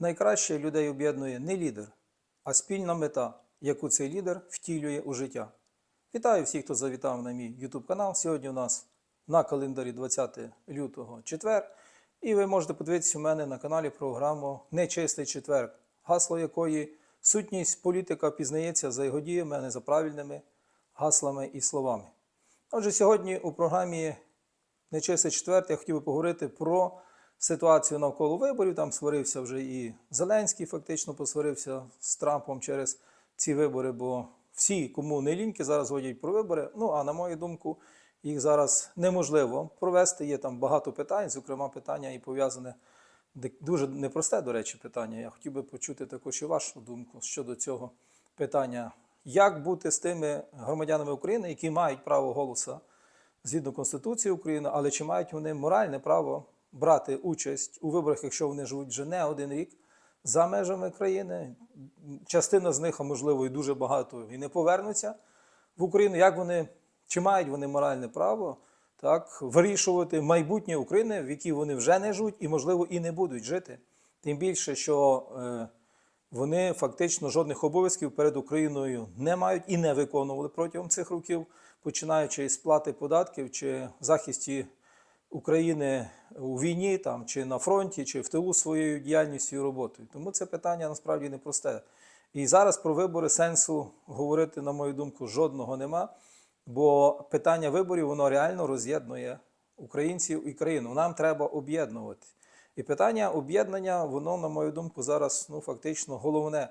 Найкраще людей об'єднує не лідер, а спільна мета, яку цей лідер втілює у життя. Вітаю всіх, хто завітав на мій YouTube канал. Сьогодні у нас на календарі 20 лютого четвер. І ви можете подивитися у мене на каналі програму Нечистий четвер, гасло якої сутність політика пізнається за його діями, а не за правильними гаслами і словами. Отже, сьогодні у програмі Нечистий четвер я хотів би поговорити про ситуацію навколо виборів. Там сварився вже і Зеленський, фактично посварився з Трампом через ці вибори, бо всі, кому не ліньки, зараз говорять про вибори. Ну а на мою думку, їх зараз неможливо провести. Є там багато питань, зокрема, питання і пов'язане дуже непросте, до речі, питання. Я хотів би почути також і вашу думку щодо цього питання. Як бути з тими громадянами України, які мають право голосу згідно Конституції України, але чи мають вони моральне право брати участь у виборах, якщо вони живуть вже не один рік за межами країни? Частина з них, а можливо, і дуже багато, і не повернуться в Україну. Як вони чи мають вони моральне право так, вирішувати майбутнє України, в якій вони вже не живуть і, можливо, і не будуть жити? Тим більше, що е, вони фактично жодних обов'язків перед Україною не мають і не виконували протягом цих років, починаючи із сплати податків чи захисті України у війні, там, чи на фронті, чи в тилу своєю діяльністю і роботою. Тому це питання насправді непросте. І зараз про вибори сенсу говорити, на мою думку, жодного нема, бо питання виборів воно реально роз'єднує українців і країну. Нам треба об'єднувати. І питання об'єднання, воно, на мою думку, зараз ну, фактично головне.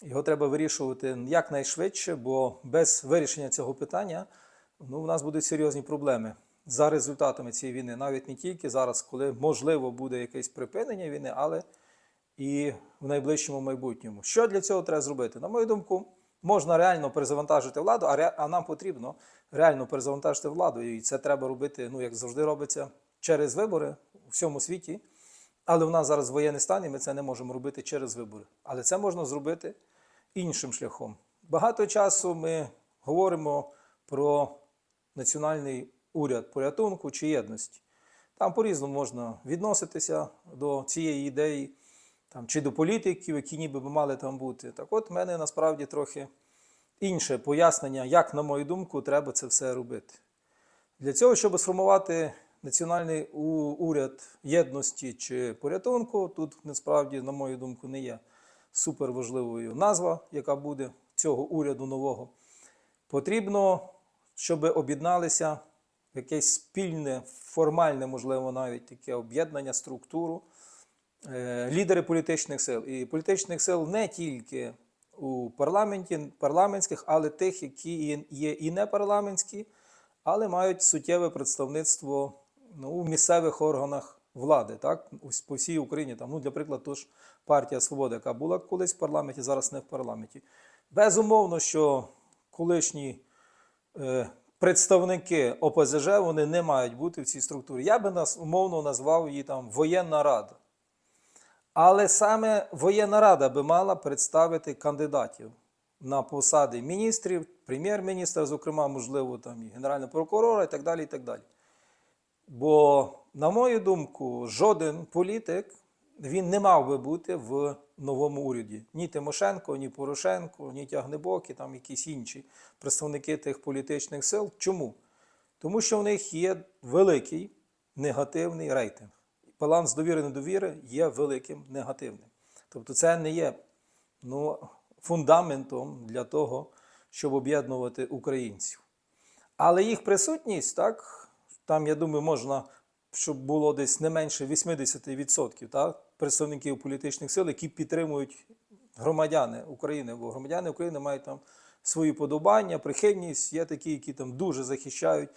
Його треба вирішувати якнайшвидше, бо без вирішення цього питання ну, у нас будуть серйозні проблеми за результатами цієї війни. Навіть не тільки зараз, коли можливо буде якесь припинення війни, але і в найближчому майбутньому. Що для цього треба зробити? На мою думку, можна реально перезавантажити владу, а, ре- а нам потрібно реально перезавантажити владу. І це треба робити, ну як завжди робиться, через вибори у всьому світі. Але в нас зараз воєнний стан, і ми це не можемо робити через вибори. Але це можна зробити іншим шляхом. Багато часу ми говоримо про національний уряд порятунку чи єдності. Там по-різному можна відноситися до цієї ідеї, там, чи до політиків, які ніби би мали там бути. Так от в мене насправді трохи інше пояснення, як, на мою думку, треба це все робити. Для цього, щоб сформувати національний уряд єдності чи порятунку, тут насправді, на мою думку, не є суперважливою назва, яка буде цього уряду нового. Потрібно, щоб об'єдналися якесь спільне, формальне, можливо, навіть таке об'єднання, структуру е, лідери політичних сил. І політичних сил не тільки у парламенті, парламентських, але тих, які є- і не парламентські, але мають суттєве представництво ну, у місцевих органах влади, так, по всій Україні. Там, ну, для прикладу, тож партія Свобода, яка була колись в парламенті, зараз не в парламенті. Безумовно, що колишні е, представники ОПЗЖ вони не мають бути в цій структурі. Я би нас умовно назвав її там воєнна рада. Але саме воєнна рада би мала представити кандидатів на посади міністрів, прем'єр-міністра, зокрема, можливо, там і генерального прокурора і так далі. і так далі. Бо, на мою думку, жоден політик він не мав би бути в новому уряді. Ні Тимошенко, ні Порошенко, ні Тягнебоки, там якісь інші представники тих політичних сил. Чому? Тому що в них є великий негативний рейтинг. Баланс довіри недовіри є великим негативним. Тобто це не є ну, фундаментом для того, щоб об'єднувати українців. Але їх присутність, так, там, я думаю, можна, щоб було десь не менше 80% так, представників політичних сил, які підтримують громадяни України, бо громадяни України мають там свої подобання, прихильність, є такі, які там дуже захищають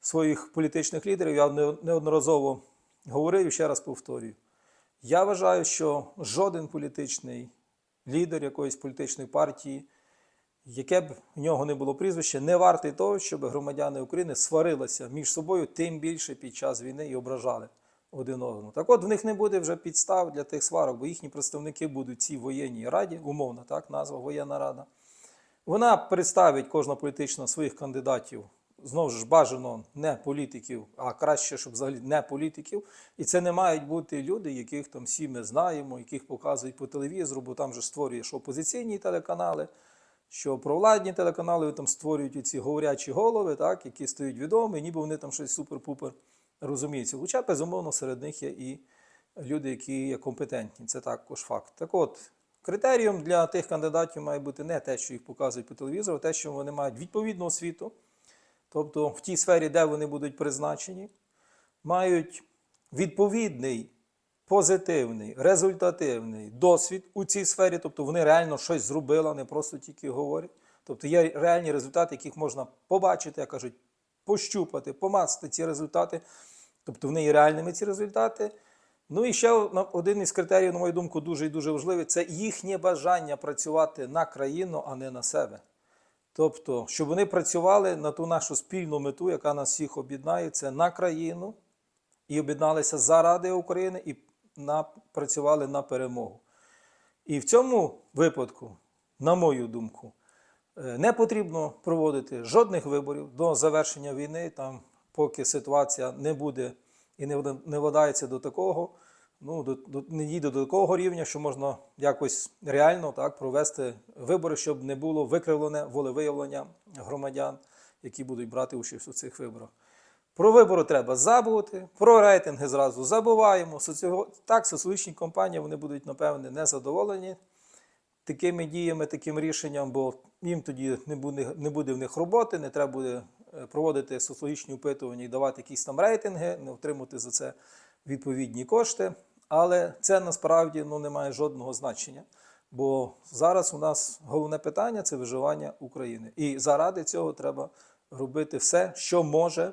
своїх політичних лідерів. Я неодноразово говорив і ще раз повторюю. Я вважаю, що жоден політичний лідер якоїсь політичної партії, яке б в нього не було прізвище, не вартий того, щоб громадяни України сварилися між собою, тим більше під час війни і ображали один одного. Так от в них не буде вже підстав для тих сварок, бо їхні представники будуть цій воєнній раді, умовно так, назва воєнна рада. Вона представить кожна політична своїх кандидатів знову ж бажано не політиків, а краще, щоб взагалі не політиків. І це не мають бути люди, яких там всі ми знаємо, яких показують по телевізору, бо там же створюєш опозиційні телеканали, що провладні телеканали там створюють ці говорячі голови, так, які стають відомі, ніби вони там щось супер-пупер розуміються. Хоча, безумовно, серед них є і люди, які є компетентні. Це також факт. Так от, критерієм для тих кандидатів має бути не те, що їх показують по телевізору, а те, що вони мають відповідну освіту, тобто в тій сфері, де вони будуть призначені, мають відповідний, позитивний, результативний досвід у цій сфері, тобто вони реально щось зробили, не просто тільки говорять. Тобто є реальні результати, яких можна побачити, як кажуть, пощупати, помацати ці результати. Тобто вони є реальними ці результати. Ну і ще один із критеріїв, на мою думку, дуже і дуже важливий це їхнє бажання працювати на країну, а не на себе. Тобто, щоб вони працювали на ту нашу спільну мету, яка нас всіх об'єднає, це на країну, і об'єдналися заради України і на, працювали на перемогу. І в цьому випадку, на мою думку, е, не потрібно проводити жодних виборів до завершення війни, там, поки ситуація не буде і не владається до такого, ну, до, до, не дійде до такого рівня, що можна якось реально так, провести вибори, щоб не було викривлене волевиявлення громадян, які будуть брати участь у цих виборах. Про вибори треба забути, про рейтинги зразу забуваємо. Соціо... Так, соціологічні компанії вони будуть, напевне, незадоволені такими діями, таким рішенням, бо їм тоді не буде, не буде в них роботи, не треба буде е, проводити соціологічні опитування і давати якісь там рейтинги, не отримати за це відповідні кошти. Але це насправді ну, не має жодного значення. Бо зараз у нас головне питання це виживання України. І заради цього треба робити все, що може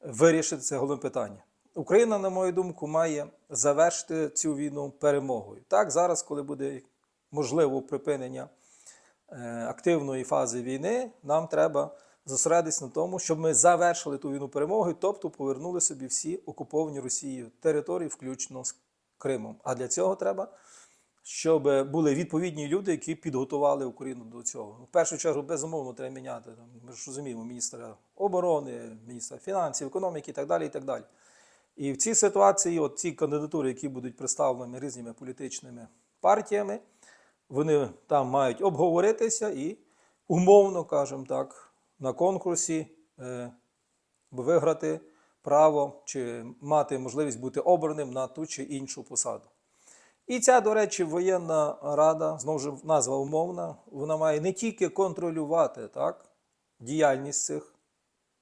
вирішити це головне питання. Україна, на мою думку, має завершити цю війну перемогою. Так, зараз, коли буде можливо припинення е, активної фази війни, нам треба зосередитися на тому, щоб ми завершили ту війну перемогою, тобто повернули собі всі окуповані Росією території, включно з Кримом. А для цього треба, щоб були відповідні люди, які підготували Україну до цього. В першу чергу, безумовно, треба міняти. Ми ж розуміємо, міністра оборони, міністра фінансів, економіки і так далі. І так далі. І в цій ситуації, от ці кандидатури, які будуть представлені різними політичними партіями, вони там мають обговоритися і, умовно кажемо так, на конкурсі е, виграти право чи мати можливість бути обраним на ту чи іншу посаду. І ця, до речі, воєнна рада, знову ж назва умовна, вона має не тільки контролювати так, діяльність цих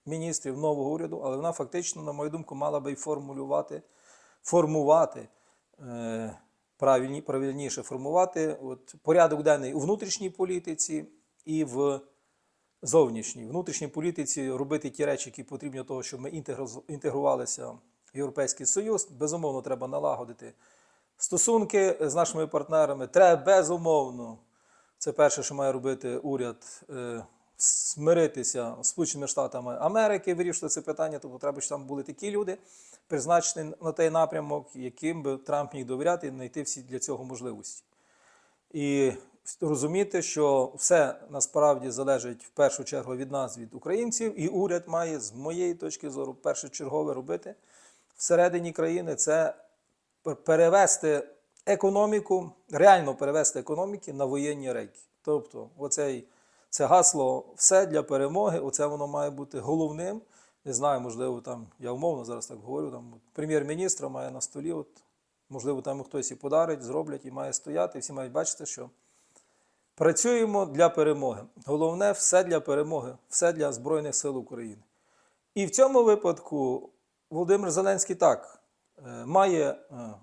міністрів нового уряду, але вона фактично, на мою думку, мала би й формулювати, формувати е, правильні, правильніше формувати от, порядок денний у внутрішній політиці і в зовнішній. Внутрішній політиці робити ті речі, які потрібні для того, щоб ми інтегрувалися в Європейський Союз. Безумовно, треба налагодити стосунки з нашими партнерами. Треба безумовно. Це перше, що має робити уряд, е, смиритися з Сполученими Штатами Америки, вирішити це питання. Тобто треба, щоб там були такі люди, призначені на той напрямок, яким би Трамп міг довіряти і знайти всі для цього можливості. І розуміти, що все насправді залежить в першу чергу від нас, від українців, і уряд має, з моєї точки зору, першочергове робити всередині країни це перевести економіку, реально перевести економіки на воєнні рейки. Тобто, оцей, це гасло все для перемоги, оце воно має бути головним. Не знаю, можливо, там, я умовно зараз так говорю, там прем'єр-міністра має на столі, от, можливо, там хтось і подарить, зроблять і має стояти. І всі мають бачити, що працюємо для перемоги. Головне все для перемоги, все для Збройних сил України. І в цьому випадку Володимир Зеленський так має е,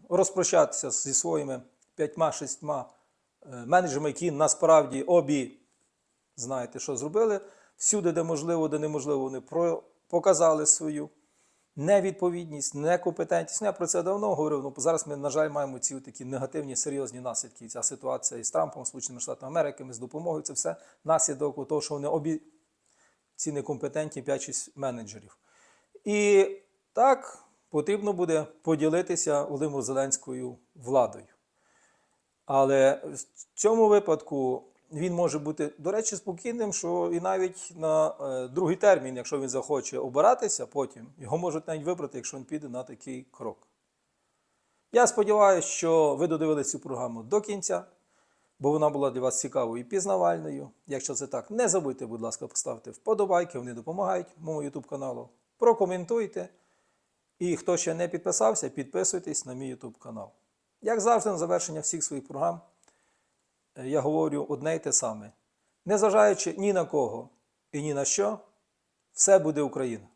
розпрощатися зі своїми п'ятьма-шістьма е, менеджерами, які насправді обі знаєте, що зробили. Всюди, де можливо, де неможливо, вони показали свою невідповідність, некомпетентність. Ну, Я про це давно говорив. Ну, зараз ми, на жаль, маємо ці такі негативні, серйозні наслідки. Ця ситуація із Трампом, Сполученими Штатами Америки, з допомогою. Це все наслідок того, що вони обі ці некомпетентні 5-6 менеджерів. І так потрібно буде поділитися Володимиру Зеленською владою. Але в цьому випадку він може бути, до речі, спокійним, що і навіть на е, другий термін, якщо він захоче обиратися, потім його можуть навіть вибрати, якщо він піде на такий крок. Я сподіваюся, що ви додивились цю програму до кінця, бо вона була для вас цікавою і пізнавальною. Якщо це так, не забудьте, будь ласка, поставити вподобайки, вони допомагають моєму YouTube каналу. Прокоментуйте. І хто ще не підписався, підписуйтесь на мій YouTube канал. Як завжди, на завершення всіх своїх програм е, я говорю одне й те саме. Незважаючи ні на кого і ні на що, все буде Україна.